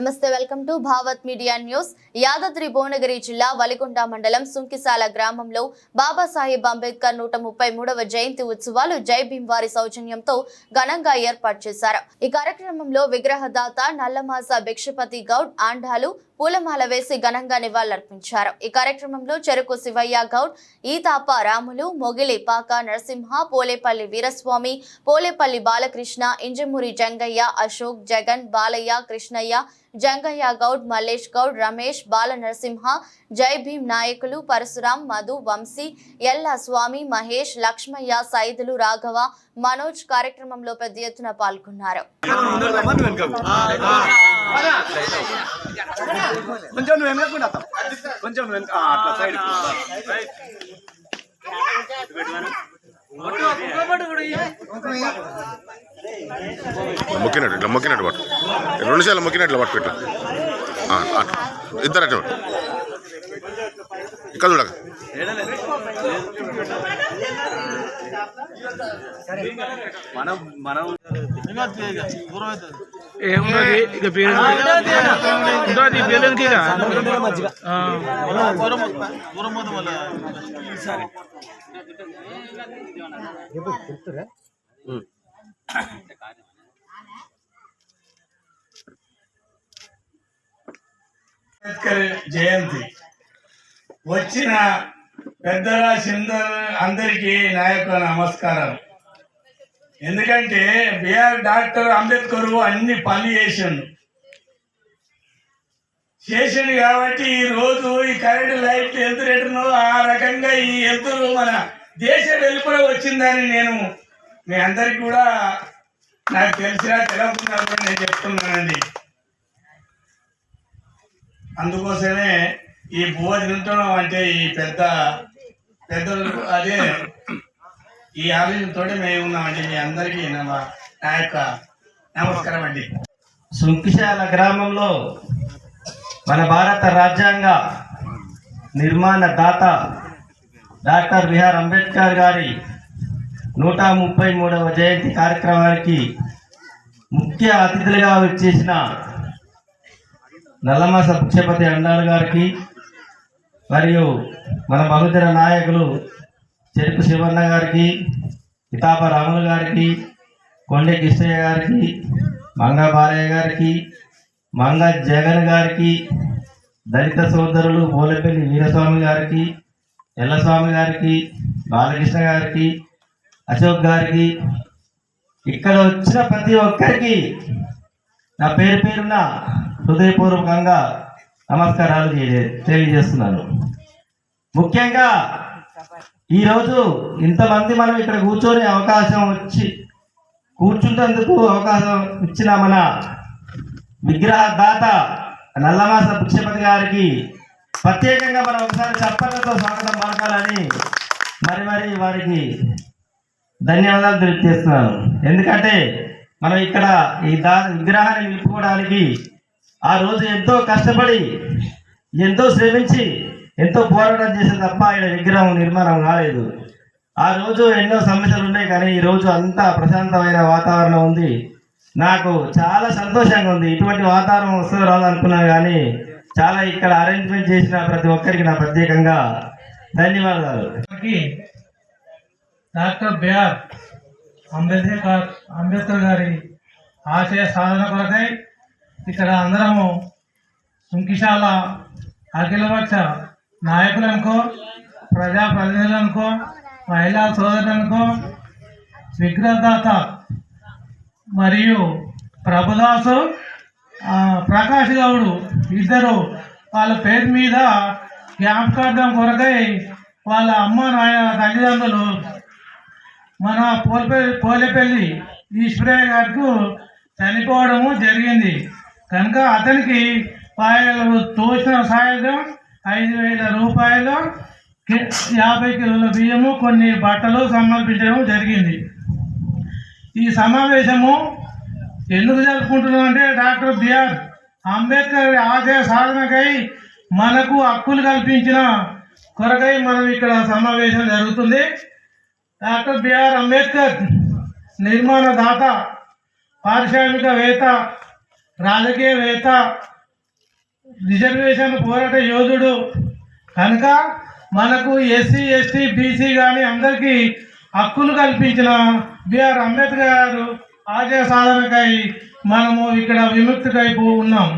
నమస్తే welcome to Bhavat media news. Yadadri Bhuvanagiri జిల్లా వలికొండ మండలం సుంకిసాల గ్రామంలో బాబాసాహెబ్ అంబేద్కర్ నూట ముప్పై మూడవ జయంతి ఉత్సవాలు జై భీమ్ వారి సౌజన్యంతో ఘనంగా ఏర్పాటు చేశారు. ఈ కార్యక్రమంలో విగ్రహదాత నల్లమాస భిక్షపతి గౌడ్ ఆండాలు పూలమాల వేసి ఘనంగా నివాళులర్పించారు. ఈ కార్యక్రమంలో చెరుకు శివయ్య గౌడ్ ఈతాప రాములు మొగిలి పాక నరసింహ పోలేపల్లి వీరస్వామి పోలేపల్లి బాలకృష్ణ ఇంజమూరి జంగయ్య అశోక్ జగన్ బాలయ్య కృష్ణయ్య జంగయ్య గౌడ్ మల్లేష్ గౌడ్ రమేష్ బాల నరసింహ జై భీమ్ నాయకులు పరశురాం మధు వంశీ ఎల్ల స్వామి మహేష్ లక్ష్మయ్య సైదులు రాఘవ మనోజ్ కార్యక్రమంలో పెద్ద ఎత్తున పాల్గొన్నారు. కొంచెం నువ్వు వెనకకుండా. కొంచెం నువ్వు వెనక అట్లా సైడ్ మొక్కినట్టు ఇట్లా మొక్కినట్టు పట్టు. రెండు సార్లు మొక్కినట్లు పట్టు ఇట్లా. ఆ, అట్లా. ఇద్దరు అట్లా పట్టు. ఇక్కడ చూడక మనం మనం ఏమున్నది ఇక పేరు ఉంటుంది ఈ పేరు ఎందుకు ఇక ఆ. అంబేద్కర్ జయంతి వచ్చిన పెద్దల సిందర్ అందరికీ నా యొక్క నమస్కారం ఎందుకంటే బిఆర్ డాక్టర్ అంబేద్కర్ అన్ని పనులు చేసిండు. చేసిండు కాబట్టి ఈ రోజు ఈ కరెంట్ లైట్ హెల్త్ రేటునో ఆ రకంగా ఈ హెల్త్ మన దేశ వెలుపల వచ్చిందని నేను మీ అందరికి కూడా నాకు తెలిసినా తెలవకుండా కూడా నేను చెప్తున్నానండి. అందుకోసమే ఈ భువ తింటడం అంటే ఈ పెద్ద పెద్దలు అదే ఈ ఆలోచనతో మేము ఉన్నామండి మీ అందరికీ నా యొక్క నమస్కారం అండి. శృంకిశాల గ్రామంలో మన భారత రాజ్యాంగ నిర్మాణ దాత డాక్టర్ బిఆర్ అంబేద్కర్ గారి నూట ముప్పై మూడవ జయంతి కార్యక్రమానికి ముఖ్య అతిథులుగా వచ్చేసిన నల్లమాస భిక్షపతి అండాల్ గారికి మరియు మన బహుజన నాయకులు చెరుకు శివన్న గారికి కితాప రాములు గారికి కొండె కృష్ణయ్య గారికి మంగ బాలయ్య గారికి మంగ జగన్ గారికి దళిత సోదరులు బోలపల్లి వీరస్వామి గారికి ఎల్లస్వామి గారికి బాలకృష్ణ గారికి అశోక్ గారికి ఇక్కడ వచ్చిన ప్రతి ఒక్కరికి నా పేరు పేరున హృదయపూర్వకంగా నమస్కారాలు తెలియజేస్తున్నాను. ముఖ్యంగా ఈరోజు ఇంతమంది మనం ఇక్కడ కూర్చొని అవకాశం వచ్చి కూర్చుంటేందుకు అవకాశం ఇచ్చిన మన విగ్రహ దాత నల్లమాస భిక్షపతి గారికి ప్రత్యేకంగా మనం ఒకసారి చప్పట్లతో స్వాగతం పలకాలని మరి మరి వారికి ధన్యవాదాలు తెలియజేస్తున్నాను. ఎందుకంటే మనం ఇక్కడ ఈ దా విగ్రహాన్ని నిలుపుకోవడానికి ఆ రోజు ఎంతో కష్టపడి ఎంతో శ్రమించి ఎంతో పోరాటం చేసే తప్ప ఆయన విగ్రహం నిర్మాణం కాలేదు. ఆ రోజు ఎన్నో సమస్యలు ఉన్నాయి కానీ ఈ రోజు అంతా ప్రశాంతమైన వాతావరణం ఉంది. నాకు చాలా సంతోషంగా ఉంది. ఇటువంటి వాతావరణం వస్తుందో రాదనుకున్నాను కానీ చాలా ఇక్కడ అరేంజ్మెంట్ చేసిన ప్రతి ఒక్కరికి నా ప్రత్యేకంగా ధన్యవాదాలు. డాక్టర్ బిఆర్ అంబేద్కర్ అంబేద్కర్ గారి ఆశయ సాధన కొరకై ఇక్కడ అందరము సుంకిశాల అఖిలపక్ష నాయకులనుకో ప్రజా ప్రతినిధులనుకో మహిళా సోదరులనుకో విగ్రహదాత మరియు ప్రభుదాసు ప్రకాష్ గౌడు ఇద్దరు వాళ్ళ పేరు మీద జ్ఞాపకార్థం కొరకై వాళ్ళ అమ్మ నాయన తల్లిదండ్రులు మన పోలపల్లి పోలేపల్లి ఈశ్వరయ్య గారికి చనిపోవడము జరిగింది. కనుక అతనికి వాళ్ళు తోచిన సాయం ఐదు వేల రూపాయలు యాభై కిలోల బియ్యము కొన్ని బట్టలు సమర్పించడం జరిగింది. ఈ సమావేశము ఎందుకు జరుపుకుంటున్నాం అంటే డాక్టర్ బిఆర్ అంబేద్కర్ ఆశయ సాధనకై మనకు హక్కులు కల్పించిన కొరకై మనం ఇక్కడ సమావేశం జరుగుతుంది. డాక్టర్ బిఆర్ అంబేద్కర్ నిర్మాణదాత పారిశ్రామికవేత్త రాజకీయవేత్త రిజర్వేషన్ పోరాట యోధుడు. కనుక మనకు ఎస్సీ ఎస్టీ బీసీ కానీ అందరికీ హక్కులు కల్పించిన బిఆర్ అంబేద్కర్ గారు ఆశయ సాధనకై మనము ఇక్కడ విముక్తికై ఉన్నాం.